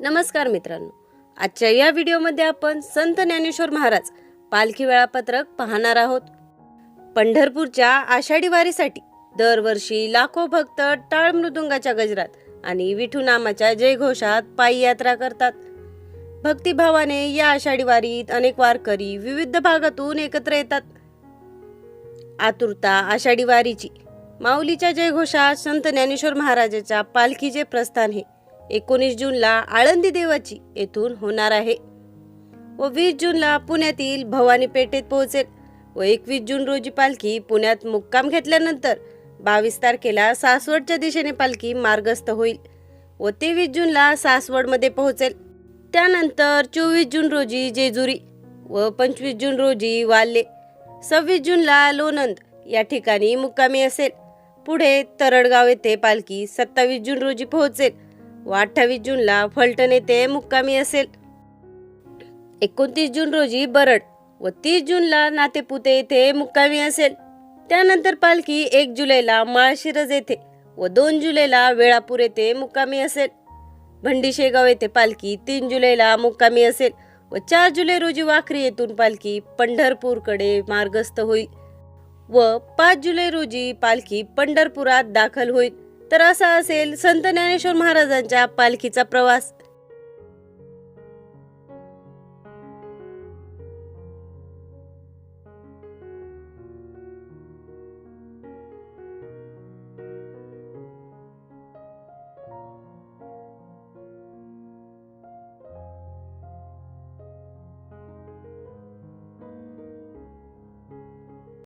नमस्कार मित्रांनो. आजच्या या व्हिडिओमध्ये आपण संत ज्ञानेश्वर महाराज पालखी वेळापत्रक पाहणार आहोत. पंढरपूरच्या आषाढी वारीसाठी दरवर्षी लाखो भक्त टाळ मृदुंगाच्या गजरात आणि विठू नामाच्या जयघोषात पायी यात्रा करतात. भक्तिभावाने या आषाढी वारीत अनेक वारकरी विविध भागातून एकत्र येतात. आतुरता आषाढी वारीची माऊलीच्या जयघोषात संत ज्ञानेश्वर महाराजाच्या पालखीचे प्रस्थान हे एकोणीस जूनला आळंदी देवाची येथून होणार आहे व वीस जूनला पुण्यातील भवानी पेठेत पोहोचेल व एकवीस जून रोजी पालखी पुण्यात मुक्काम घेतल्यानंतर बावीस तारखेला सासवडच्या दिशेने पालखी मार्गस्थ होईल व तेवीस जूनला सासवडमध्ये पोहोचेल. त्यानंतर चोवीस जून रोजी जेजुरी व पंचवीस जून रोजी वाल्ले सव्वीस जूनला लोणंद या ठिकाणी मुक्कामी असेल. पुढे तरडगाव येथे पालखी सत्तावीस जून रोजी पोहोचेल. व अठ्ठावीस जूनला फलटण येथे मुक्कामी असेल. एकोणतीस जून रोजी बरड व तीस जूनला नातेपुते येथे मुक्कामी असेल. त्यानंतर पालखी एक जुलैला माळशिरज येथे व दोन जुलैला वेळापूर येथे मुक्कामी असेल. भंडीशेगाव येथे पालखी तीन जुलैला मुक्कामी असेल व चार जुलै रोजी वाखरी येथून पालखी पंढरपूरकडे मार्गस्थ होईल. व पाच जुलै रोजी पालखी पंढरपुरात दाखल होईल. तर असा असेल संत ज्ञानेश्वर महाराजांच्या पालखीचा प्रवास.